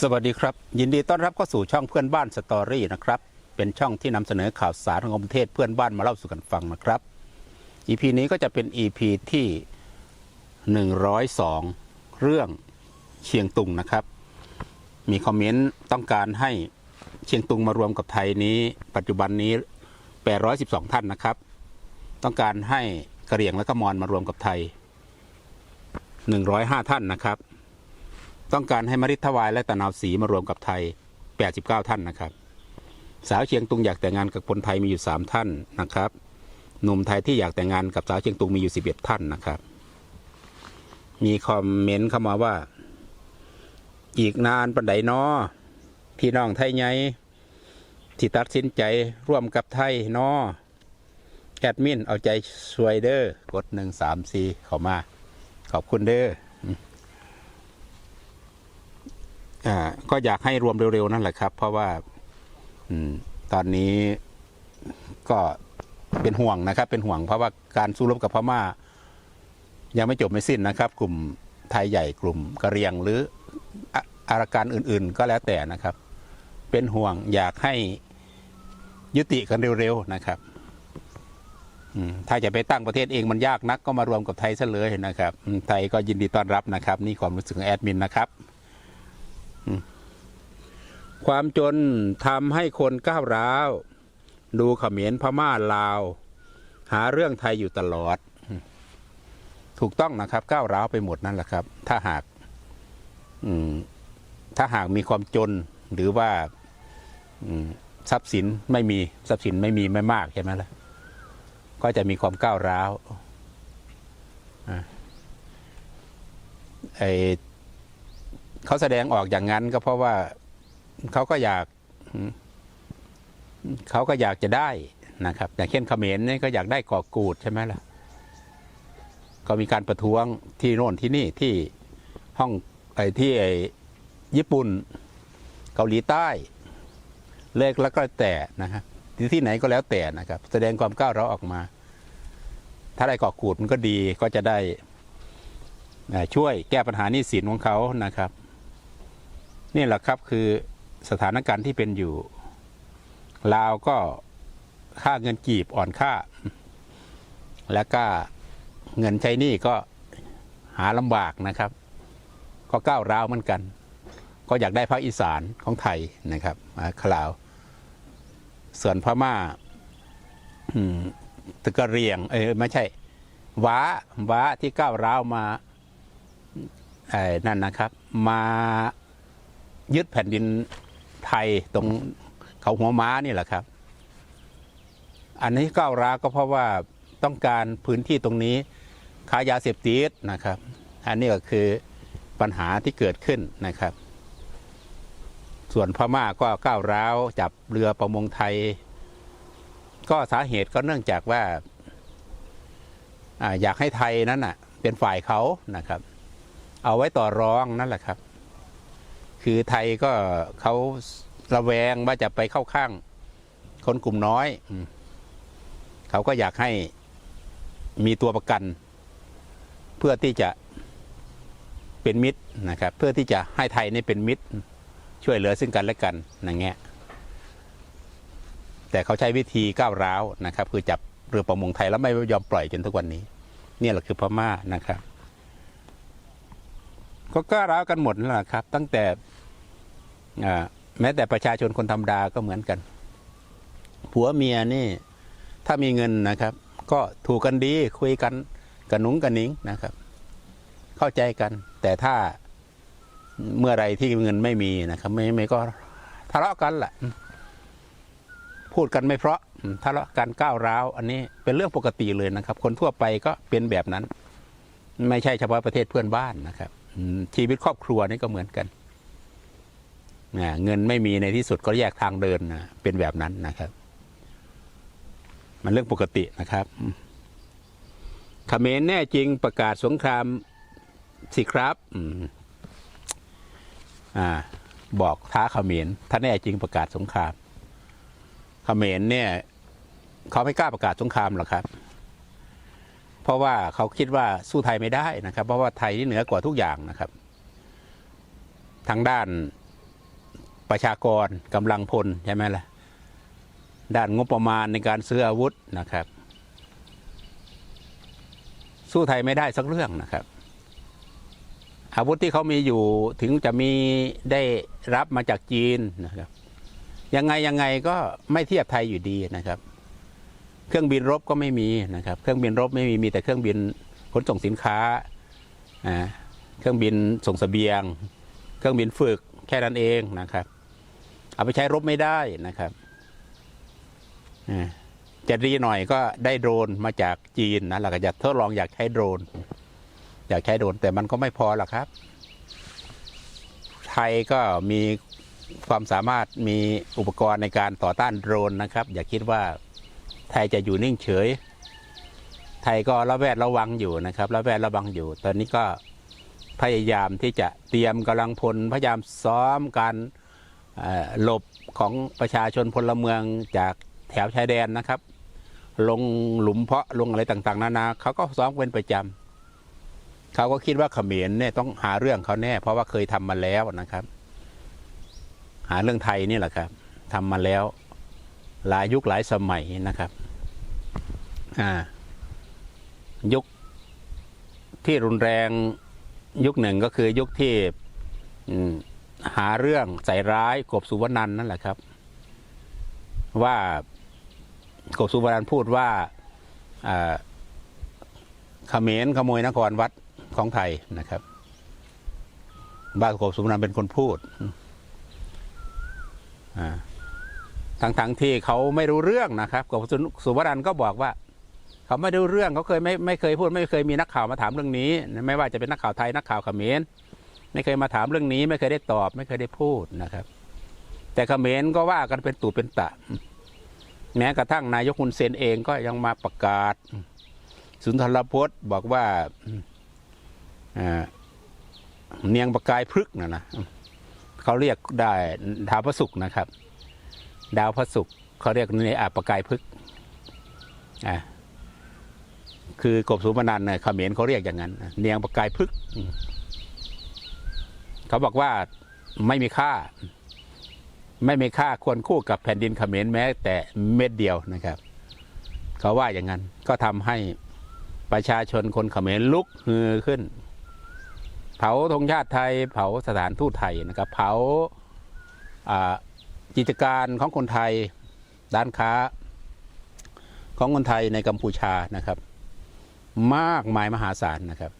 สวัสดีครับ ยินดีต้อนรับเข้าสู่ช่องเพื่อนบ้านสตอรี่นะครับ เป็นช่องที่นำเสนอข่าวสารของประเทศเพื่อนบ้านมาเล่าสู่กันฟังนะครับ EP นี้ก็จะเป็น EP ที่ 102 เรื่องเชียงตุงนะครับ มีคอมเมนต์ต้องการให้เชียงตุงมารวมกับไทยนี้ ปัจจุบันนี้ 812 ท่านนะครับ ต้องการให้กะเหรี่ยงและก็มอญมารวมกับไทย 105 ท่านนะครับ ต้องการให้มริทวายและตะนาวศรีมารวมกับไทย 89 ท่านนะครับ สาวเชียงตุงอยากแต่งงานกับคนไทยมีอยู่ 3 ท่านนะครับ หนุ่มไทยที่อยากแต่งงานกับสาวเชียงตุงมีอยู่ 11 ท่านนะครับ มีคอมเมนต์เข้ามาว่า อีกนานปันไดนอพี่น้องไทยไงที่ตัดสินใจร่วมกับไทยนอแอดมินเอาใจสวยเด้อกดหนึ่งสามสี่เข้ามา ขอบคุณเด้อ อ่า ก็อยากให้รวมเร็วๆนั่นแหละครับ เพราะว่าอตอนนี้ก็เป็นห่วงนะครับ เป็นห่วงเพราะว่าการสู้รบกับพม่า ยังไม่จบไม่สิ้นนะครับ กลุ่มไทยใหญ่กลุ่มกะเรียงหรืออาราการอื่น ๆ ก็แล้วแต่นะครับ เป็นห่วงอยากให้ยุติกันเร็วๆนะครับถ้าจะไปตั้งประเทศเองมันยากนักก็มารวมกับไทยซะเลยนะครับ ไทยก็ยินดีต้อนรับนะครับ นี่ความรู้สึกแอดมินนะครับ ความจนทำให้คนก้าวร้าว ดูเขมรพม่าลาว หาเรื่องไทยอยู่ตลอด ถูกต้องนะครับ ก้าวร้าวไปหมดนั่นแหละครับ ถ้าหากถ้าหากมีความจนหรือว่าทรัพย์สินไม่มีทรัพย์สินไม่มีไม่มากใช่ไหมล่ะก็จะมีความก้าวร้าวไอ เขาแสดงออกอย่างนั้นก็เพราะว่าเขาก็อยากเขาก็อยากจะได้นะครับ อย่างเช่นเขมรเนี่ยก็อยากได้กอกูดใช่ไหมล่ะ ก็มีการประท้วงที่โน่นที่นี่ที่ห้องไอ้ที่ไอ้ญี่ปุ่น เกาหลีใต้เล็กแล้วก็แต่นะครับที่ที่ไหนก็แล้วแต่นะครับ แสดงความก้าวร้าวออกมา ถ้าได้กอกูดมันก็ดีก็จะได้ช่วยแก้ปัญหานี้สินของเขานะครับ นี่แหละครับคือสถานการณ์ที่เป็นอยู่ลาวก็ค่าเงินกีบอ่อนค่า แล้วก็เงินใช้หนี้ก็หาลำบากนะครับ ก็ก้าวร้าวเหมือนกัน ก็อยากได้ภาคอีสานของไทยนะครับมาคลาว ส่วนพม่าอืมตะกะเรียง เออไม่ใช่ว้าว้าที่ก้าวร้าวมาไอ้นั่นนะครับ มา ยึดแผ่นดินไทยตรงเขาหัวม้านี่แหละครับ อันนี้ก้าวร้าวก็เพราะว่าต้องการพื้นที่ตรงนี้ค้ายาเสพติดนะครับ อันนี้ก็คือปัญหาที่เกิดขึ้นนะครับ ส่วนพม่าก็ก้าวร้าวจับเรือประมงไทย ก็สาเหตุก็เนื่องจากว่าอยากให้ไทยนั้นน่ะ เป็นฝ่ายเขานะครับ เอาไว้ต่อรองนั่นแหละครับ คือไทยก็เขาระแวงว่าจะไปเข้าข้าง คนกลุ่มน้อยอเขาก็อยากให้มีตัวประกัน เพื่อที่จะเป็นมิตรนะครับ เพื่อที่จะให้ไทยนี่เป็นมิตร ช่วยเหลือซึ่งกันและกันอย่างเงี้ยแต่เขาใช้วิธีก้าวร้าวนะครับ คือจับเรือประมงไทยแล้วไม่ยอมปล่อยจนทุกวันนี้ เนี่ยแหละคือพม่านะครับ ก็ก้าร้าวกันหมดนั่นแหละครับ ตั้งแต่แม้แต่ประชาชนคนธรรมดาก็เหมือนกัน ผัวเมียนี่ถ้ามีเงินนะครับ ก็ถูกกันดีคุยกันกันนุงกันนิงนะครับ เข้าใจกัน แต่ถ้าเมื่อไรที่เงินไม่มีนะครับ ไม่ไม่ก็ทะเลาะกันแหละพูดกันไม่เพราะทะเลาะกันก้าวร้าว อันนี้เป็นเรื่องปกติเลยนะครับ คนทั่วไปก็เป็นแบบนั้น ไม่ใช่เฉพาะประเทศเพื่อนบ้านนะครับ ชีวิตครอบครัวนี่ก็เหมือนกันเงินไม่มีในที่สุดก็แยกทางเดินนะเป็นแบบนั้นนะครับ มันเรื่องปกตินะครับเขมรแน่จริงประกาศสงครามสิครับอ่า บอกท้าเขมรถ้าแน่จริงประกาศสงครามเขมรเนี่ย เขาไม่กล้าประกาศสงครามหรอกครับ เพราะว่าเขาคิดว่าสู้ไทยไม่ได้นะครับ เพราะว่าไทยนี่เหนือกว่าทุกอย่างนะครับ ทางด้านประชากรกำลังพลใช่ไหมล่ะด้านงบประมาณในการซื้ออาวุธนะครับ สู้ไทยไม่ได้สักเรื่องนะครับ อาวุธที่เขามีอยู่ถึงจะมีได้รับมาจากจีนนะครับ ยังไงยังไงก็ไม่เทียบไทยอยู่ดีนะครับ เครื่องบินรบก็ไม่มีนะครับ เครื่องบินรบไม่มีมีแต่เครื่องบินขนส่งสินค้าเครื่องบินส่งเสบียง เครื่องบินฝึกแค่นั้นเองนะครับ เอาไปใช้รบไม่ได้นะครับจะดีหน่อยก็ได้โดรนมาจากจีนนะเราก็จะทดลองอยากใช้โดรน อยากใช้โดรนแต่มันก็ไม่พอหรอกครับ ไทยก็มีความสามารถมีอุปกรณ์ในการต่อต้านโดรนนะครับ อย่าคิดว่า ไทยจะอยู่นิ่งเฉย ไทยก็ระแวดระวังอยู่นะครับ ระแวดระวังอยู่ ตอนนี้ก็พยายามที่จะเตรียมกำลังพลพยายามซ้อมการหลบของประชาชนพลเมืองจากแถวชายแดนนะครับ ลงหลุมเพาะลงอะไรต่างๆ นานาเขาก็ซ้อมเป็นประจำเขาก็คิดว่าเขมรเนี่ยต้องหาเรื่องเขาแน่ เพราะว่าเคยทำมาแล้วนะครับ หาเรื่องไทยนี่แหละครับทำมาแล้ว หลายยุคหลายสมัยนะครับอ่ายุคที่รุนแรงยุคหนึ่งก็คือยุคที่หาเรื่องใส่ร้ายกบสุวรรณันนั่นแหละครับ ว่ากบสุวรรณพูดว่าอ่าเขมรขโมยนครวัดของไทยนะครับ บ้านกบสุวรรณเป็นคนพูดอ่า ทั้งทั้งๆที่เขาไม่รู้เรื่องนะครับกบสุวรรณก็บอกว่า เขาไม่รู้เรื่องเขาเคยไม่ไม่เคยพูด ไม่เคยมีนักข่าวมาถามเรื่องนี้ ไม่ว่าจะเป็นนักข่าวไทยนักข่าวเขมรไม่เคยมาถามเรื่องนี้ ไม่เคยได้ตอบ ไม่เคยได้พูดนะครับ แต่เขมรก็ว่ากันเป็นตู่เป็นตะ แม้กระทั่งนายกฮุนเซนเองก็ยังมาประกาศ สุนทรพจน์บอกว่าเนียงประกายพฤกษ์นะนะเขาเรียกได้ดาพระศุกร์นะครับ ดาวพระศุกร์เขาเรียกในอาประกายพฤกอ่าคือกบสุวรรณันเนี่ยเขมรเขาเรียกอย่างนั้น เนียงประกายพฤกเขาบอกว่าไม่มีค่า ไม่มีค่าควรคู่กับแผ่นดินเขมรแม้ แต่เม็ดเดียวนะครับ เขาว่าอย่างนั้น ก็ทำให้ประชาชนคนเขมรลุกฮือขึ้น เผาธงชาติไทย เผาสถานทูตไทยนะครับ เผาอ่า กิจการของคนไทยด้านค้า ของคนไทยในกัมพูชานะครับ มากมายมหาศาลนะครับ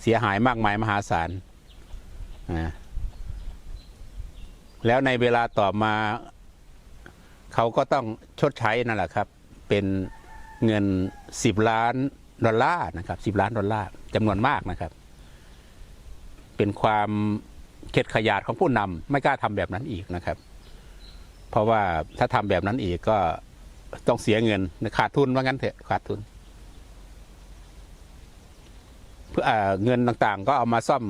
เสียหายมากมายมหาศาลนะแล้วในเวลาต่อมา เขาก็ต้องชดใช้นั่นแหละครับ เป็นเงิน 10 ล้านดอลลาร์นะครับ10 ล้านดอลลาร์จำนวนมากนะครับ เป็นความ เข็ดขยาดของผู้นำไม่กล้าทำแบบนั้นอีกนะครับ เพราะว่าถ้าทำแบบนั้นอีกก็ต้องเสียเงินขาดทุนว่างั้นเถอะขาดทุนเพื่อเงินต่างๆ ก็เอามาซ่อม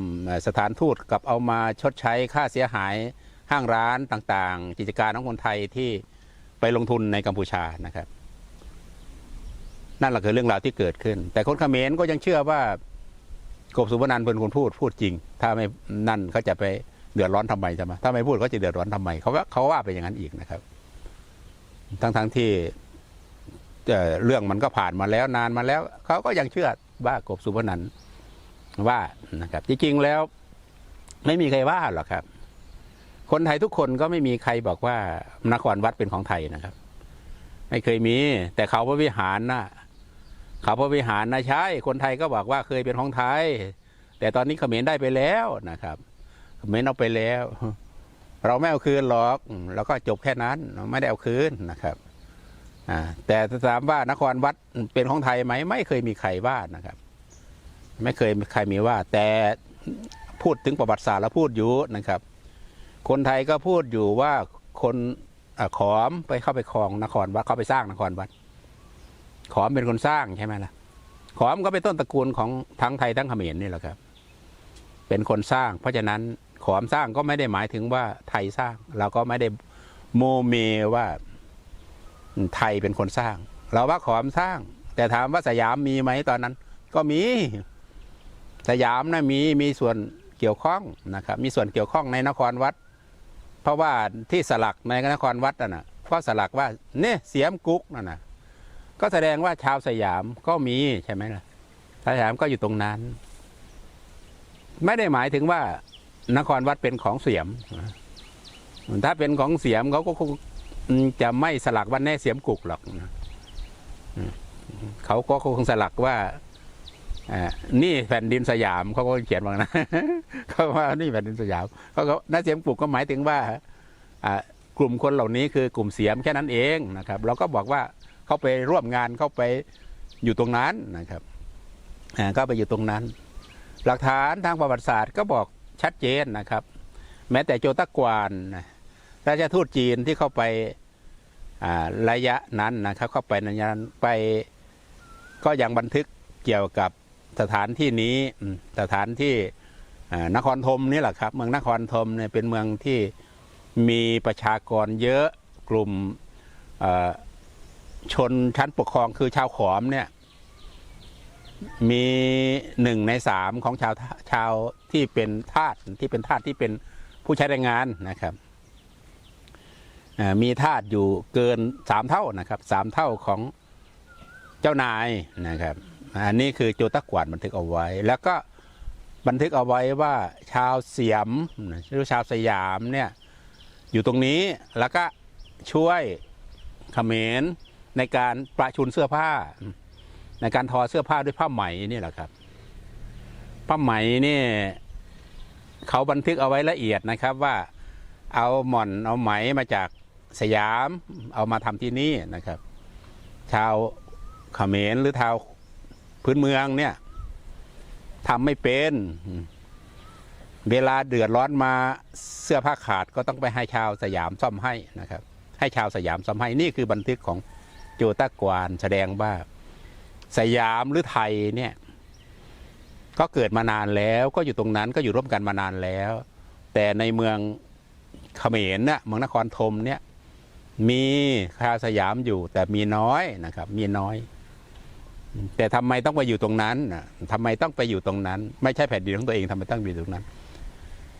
สถานทูตกับเอามาชดใช้ค่าเสียหายห้างร้านต่างๆ กิจการของคนไทยที่ไปลงทุนในกัมพูชานะครับ นั่นแหละคือเรื่องราวที่เกิดขึ้น แต่คนเขมรก็ยังเชื่อว่า กบสุวรรณันเป็นคนพูดพูดจริง ถ้าไม่นั่นเขาจะไปเดือดร้อนทำไมใช่ไหมถ้าไม่พูดเขาจะเดือดร้อนทำไมเขาว่าเขาว่าไปอย่างนั้นอีกนะครับ ทั้งๆที่เอ่เรื่องมันก็ผ่านมาแล้วนานมาแล้วเขาก็ยังเชื่อว่ากบสุวรรณันว่านะครับ จริงๆแล้ว ไม่มีใครว่าหรอกครับ คนไทยทุกคนก็ไม่มีใครบอกว่านครวัดเป็นของไทยนะครับ ไม่เคยมี แต่เขาพระวิหารนะ เขาพระวิหารนะใช่คนไทยก็บอกว่าเคยเป็นของไทย แต่ตอนนี้เขมรได้ไปแล้วนะครับเขมรเอาไปแล้ว เราไม่เอาคืนหรอกแล้วก็จบแค่นั้นไม่ได้เอาคืนนะครับแต่ถามว่านครวัดเป็นของไทยไหมไม่เคยมีใครว่านะครับ ไม่เคยใครมีว่า แต่พูดถึงประวัติศาสตร์แล้วพูดอยู่นะครับ คนไทยก็พูดอยู่ว่าคนอขอมไปเข้าไปครองนครวัดเข้าไปสร้างนครวัด ขอมเป็นคนสร้างใช่ไหมล่ะ ขอมก็เป็นต้นตระกูลของทั้งไทยทั้งเขมรนี่แหละครับ เป็นคนสร้าง เพราะฉะนั้นขอมสร้างก็ไม่ได้หมายถึงว่าไทยสร้าง เราก็ไม่ได้โมเมว่าไทยเป็นคนสร้าง เราว่าขอมสร้าง แต่ถามว่าสยามมีไหมตอนนั้น ก็มี สยามนะมีมีส่วนเกี่ยวข้องนะครับ มีส่วนเกี่ยวข้องในนครวัด เพราะว่าที่สลักในนครวัดน่ะนะก็สลักว่าเนี่ยเสียมกุ๊กนั่นนะ ก็แสดงว่าชาวสยามก็มีใช่ไหมล่ะสยามก็อยู่ตรงนั้น ไม่ได้หมายถึงว่านครวัดเป็นของเสียม ถ้าเป็นของเสียมเขาก็คงจะไม่สลักว่าแน่เสียมกุกหรอกนะเขาก็คงสลักว่าอนี่แผ่นดินสยามเขาก็เขียนว่านะเขาว่านี่แผ่นดินสยามเขาก็น่าเสียมกุกก็หมายถึงว่ากลุ่มคนเหล่านี้คือกลุ่มเสียมแค่นั้นเองนะครับ เราก็บอกว่า เขาไปร่วมงานเขาไปอยู่ตรงนั้นนะครับอ่าก็ไปอยู่ตรงนั้น หลักฐานทางประวัติศาสตร์ก็บอกชัดเจนนะครับ แม้แต่โจตะกวานราชทูตจีนที่เข้าไประยะนั้นนะครับ เข้าไปในยะนั้นไปก็ยังบันทึกเกี่ยวกับสถานที่นี้สถานที่นครธมนี่แหละครับ เมืองนครธมเนี่ยเป็นเมืองที่มีประชากรเยอะกลุ่ม ชนชั้นปกครองคือชาวขอมเนี่ย มีหนึ่งในสามของชาวชาวที่เป็นทาสที่เป็นทาสที่เป็นผู้ใช้แรงงานนะครับมีทาสอยู่เกินสามเท่านะครับสามเท่าของเจ้านายนะครับ อันนี้คือโจตะกวานบันทึกเอาไว้ แล้วก็บันทึกเอาไว้ว่าชาวเสียมหรือชาวสยามเนี่ยอยู่ตรงนี้แล้วก็ช่วยเขมร ในการประชุนเสื้อผ้า ในการทอเสื้อผ้าด้วยผ้าไหมนี่แหละครับ ผ้าไหมนี่เขาบันทึกเอาไว้ละเอียดนะครับว่าเอาหม่อนเอาไหมมาจากสยามเอามาทำที่นี่นะครับ ชาวเขมรหรือชาวพื้นเมืองเนี่ยทำไม่เป็น เวลาเดือดร้อนมาเสื้อผ้าขาดก็ต้องไปให้ชาวสยามซ่อมให้นะครับ ให้ชาวสยามซ่อมให้นี่คือบันทึกของ โจตะกวานแสดงว่าสยามหรือไทยเนี่ย ก็เกิดมานานแล้วก็อยู่ตรงนั้นก็อยู่ร่วมกันมานานแล้ว แต่ในเมืองเขมรเนี่ยเมืองนครธมเนี่ยมีชาวสยามอยู่ แต่มีน้อยนะครับ มีน้อย แต่ทำไมต้องไปอยู่ตรงนั้นน่ะทำไมต้องไปอยู่ตรงนั้น ไม่ใช่แผ่นดินของตัวเองทำไมต้องอยู่ตรงนั้น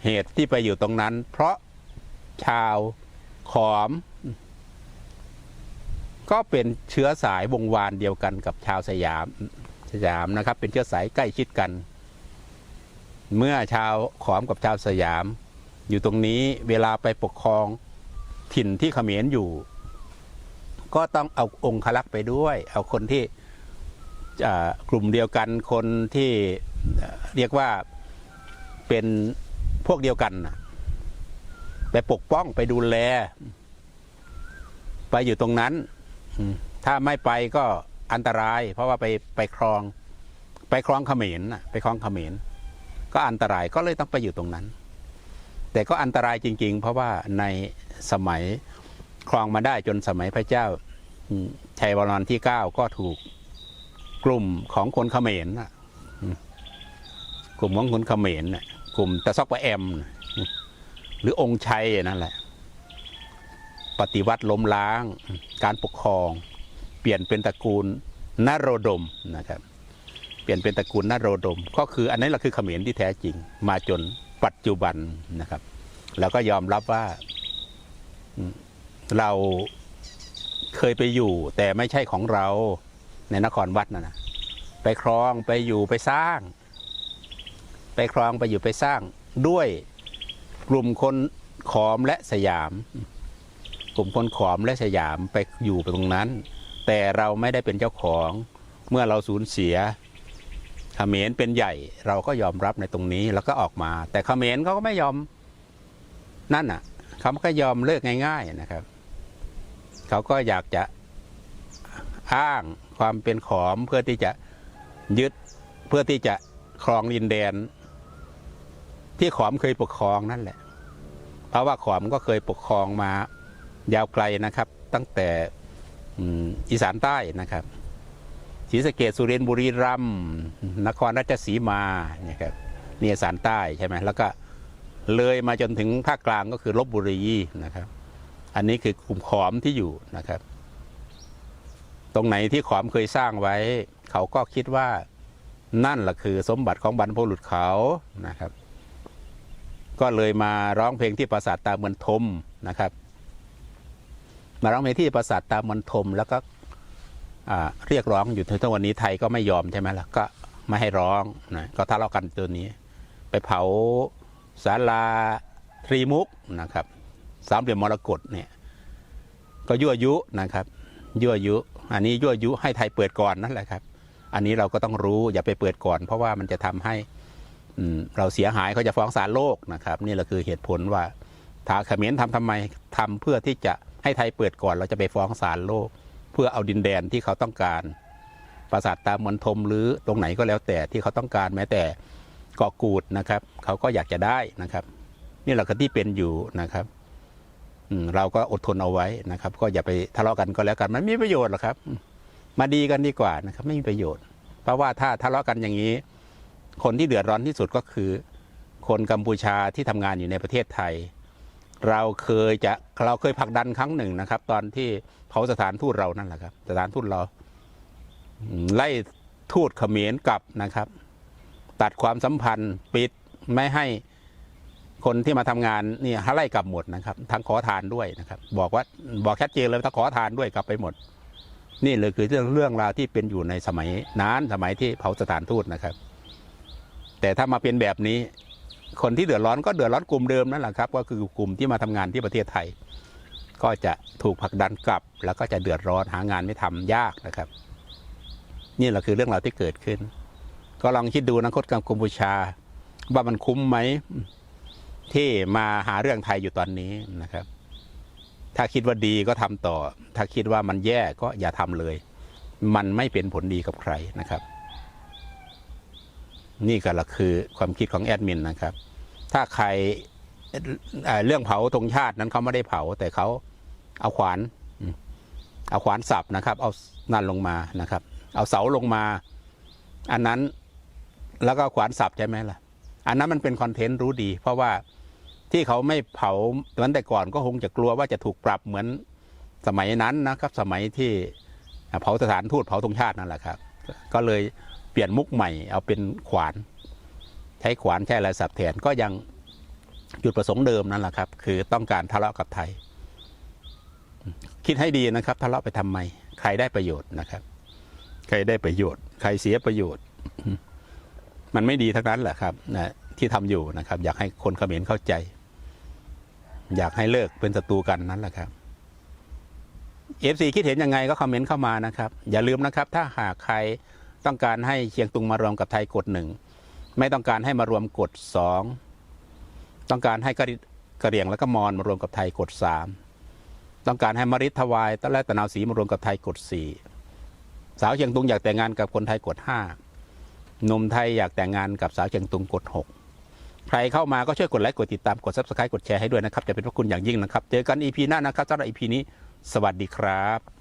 เหตุที่ไปอยู่ตรงนั้น เพราะชาวขอม ก็เป็นเชื้อสายวงวานเดียวกันกับชาวสยามสยามนะครับ เป็นเชื้อสายใกล้ชิดกัน เมื่อชาวขอมกับชาวสยาม อยู่ตรงนี้เวลาไปปกครองถิ่นที่เขมรอยู่ ก็ต้องเอาองคลักษ์ไปด้วย เอาคนที่กลุ่มเดียวกันคนที่เรียกว่าเป็นพวกเดียวกันไปปกป้องไปดูแล ไปอยู่ตรงนั้น ถ้าไม่ไปก็อันตราย เพราะว่าไปไปครอง ไปครองเขมรไปครองเขมรก็อันตรายก็เลยต้องไปอยู่ตรงนั้น แต่ก็อันตรายจริง ๆ เพราะว่าในสมัยครองมาได้จนสมัยพระเจ้าชัยวรมันที่เก้าก็ถูกกลุ่มของคนเขมรกลุ่มของคนเขมรกลุ่มตะซอกปะแอม หรือองค์ชัยนั่นแหละ ปฏิวัติล้มล้าง การปกครอง เปลี่ยนเป็นตระกูลนโรดมนะครับ เปลี่ยนเป็นตระกูลนโรดม ก็คืออันนี้แหละคือเขมรที่แท้จริง มาจนปัจจุบันนะครับ แล้วก็ยอมรับว่าเราเคยไปอยู่ แต่ไม่ใช่ของเราในนครวัดนะนะไปครองไปอยู่ไปสร้าง ไปครองไปอยู่ไปสร้างด้วยกลุ่มคนขอมและสยาม กลุ่มคนขอมและสยามไปอยู่ตรงนั้น แต่เราไม่ได้เป็นเจ้าของเมื่อเราสูญเสียเขมรเป็นใหญ่เราก็ยอมรับในตรงนี้แล้วก็ออกมา แต่เขมรเขาก็ไม่ยอมนั่นอะเขาก็ยอมเลิกง่าย ๆนะครับเขาก็อยากจะอ้างความเป็นขอมเพื่อที่จะยึดเพื่อที่จะครองดินแดน ที่ขอมเคยปกครองนั่นแหละ เพราะว่าขอมก็เคยปกครองมา ยาวไกลนะครับ ตั้งแต่อีสานใต้นะครับศรีสะเกดสุรินทร์บุรีรัมย์นครราชสีมาเนี่ยครับนี่อีสานใต้ใช่ไหมแล้วก็เลยมาจนถึงภาคกลางก็คือลบบุรีนะครับ อันนี้คือกลุ่มขอมที่อยู่นะครับ ตรงไหนที่ขอมเคยสร้างไว้ เขาก็คิดว่านั่นแหละคือสมบัติของบรรพบุรุษเขานะครับ ก็เลยมาร้องเพลงที่ปราสาทตาเมือนทมนะครับ มาร้องเพลงที่ปราสาทตาเมือนทมแล้วก็เรียกร้องอยู่ถึงวันนี้ไทยก็ไม่ยอมใช่ไหมล่ะก็ไม่ให้ร้องนะก็ทะเลาะกันตัวนี้ ไปเผาศาลาทรีมุกนะครับสามเหลี่ยมมรกตเนี่ยก็ยั่วยุนะครับยั่วยุ อันนี้ยั่วยุให้ไทยเปิดก่อนนั่นแหละครับ อันนี้เราก็ต้องรู้อย่าไปเปิดก่อน เพราะว่ามันจะทำให้เราเสียหายเขาจะฟ้องศาลโลกนะครับ นี่แหละคือเหตุผลว่าถาเขมรทำทำไมทำเพื่อที่จะ ให้ไทยเปิดก่อนเราจะไปฟ้องศาลโลก เพื่อเอาดินแดนที่เขาต้องการ ปราสาทตามมณฑมหรือตรงไหนก็แล้วแต่ที่เขาต้องการแม้แต่เกาะกูดนะครับ เขาก็อยากจะได้นะครับ นี่แหละคือที่เป็นอยู่นะครับเราก็อดทนเอาไว้นะครับ ก็อย่าไปทะเลาะกันก็แล้วกัน มันไม่มีประโยชน์หรอกครับ มาดีกันดีกว่านะครับ ไม่มีประโยชน์ เพราะว่าถ้าทะเลาะกันอย่างนี้ คนที่เดือดร้อนที่สุดก็คือ คนกัมพูชาที่ทำงานอยู่ในประเทศไทย เราเคยจะเราเคยผลักดันครั้งหนึ่งนะครับ ตอนที่เผาสถานทูตเรานั่นแหละครับ สถานทูตเราไล่ทูตเขมรกลับนะครับ ตัดความสัมพันธ์ปิดไม่ให้คนที่มาทำงานนี่ไล่กลับหมดนะครับ ทั้งขอทานด้วยนะครับ บอกว่าบอกชัดเจนเลยว่าถ้าขอทานด้วยกลับไปหมด นี่เลยคือเรื่องเรื่องราวที่เป็นอยู่ในสมัยนั้นสมัยที่เผาสถานทูตนะครับ แต่ถ้ามาเป็นแบบนี้ คนที่เดือดร้อนก็เดือดร้อนกลุ่มเดิมนั่นแหละครับ ก็คือกลุ่มที่มาทำงานที่ประเทศไทย ก็จะถูกผลักดันกลับ แล้วก็จะเดือดร้อนหางานไม่ทำยากนะครับ นี่แหละคือเรื่องราวที่เกิดขึ้น ก็ลองคิดดูนะคตกัมพูชา ว่ามันคุ้มไหมที่มาหาเรื่องไทยอยู่ตอนนี้นะครับ ถ้าคิดว่าดีก็ทำต่อ ถ้าคิดว่ามันแย่ก็อย่าทำเลย มันไม่เป็นผลดีกับใครนะครับ นี่ก็ละคือความคิดของแอดมินนะครับ ถ้าใครเรื่องเผาธงชาตินั้นเขาไม่ได้เผา แต่เขาเอาขวานเอาขวานสับนะครับ เอานั่นลงมานะครับ เอาเสาลงมา อันนั้นแล้วก็ขวานสับใช่ไหมล่ะ อันนั้นมันเป็นคอนเทนต์รู้ดี เพราะว่าที่เขาไม่เผาเหมือนแต่ก่อนก็คงจะกลัวว่าจะถูกปรับเหมือนสมัยนั้นนะครับ สมัยที่เผาสถานทูตเผาธงชาตินั่นแหละครับ ก็เลย เปลี่ยนมุกใหม่ เอาเป็นขวาน ใช้ขวานใช้อะไรสับแทนก็ยังจุดประสงค์เดิมนั่นแหละครับ คือต้องการทะเลาะกับไทย คิดให้ดีนะครับ ทะเลาะไปทำไม ใครได้ประโยชน์นะครับ ใครได้ประโยชน์ ใครเสียประโยชน์ มันไม่ดีทั้งนั้นแหละครับนะที่ทำอยู่นะครับ อยากให้คนเขมรเข้าใจ อยากให้เลิกเป็นศัตรูกันนั้นแหละครับเอฟซีคิดเห็นยังไงก็คอมเมนต์เข้ามานะครับ อย่าลืมนะครับ ถ้าหากใคร ต้องการให้เชียงตุงมารวมกับไทยกดหนึ่งไม่ต้องการให้มารวมกดสองต้องการให้กะริกะเหรี่ยงและก็มอญมารวมกับไทยกดสามต้องการให้มริทวายและตะนาวศรีมารวมกับไทยกดสี่สาวเชียงตุงอยากแต่งงานกับคนไทยกดห้าหนุ่มไทยอยากแต่งงานกับสาวเชียงตุงกด6ใครเข้ามาก็ช่วยกดไลค์กดติดตามกด subscribe กดแชร์ให้ด้วยนะครับ จะเป็นพระคุณอย่างยิ่งนะครับ เจอกัน EP หน้านะครับสำหรับ EP นี้ สวัสดีครับ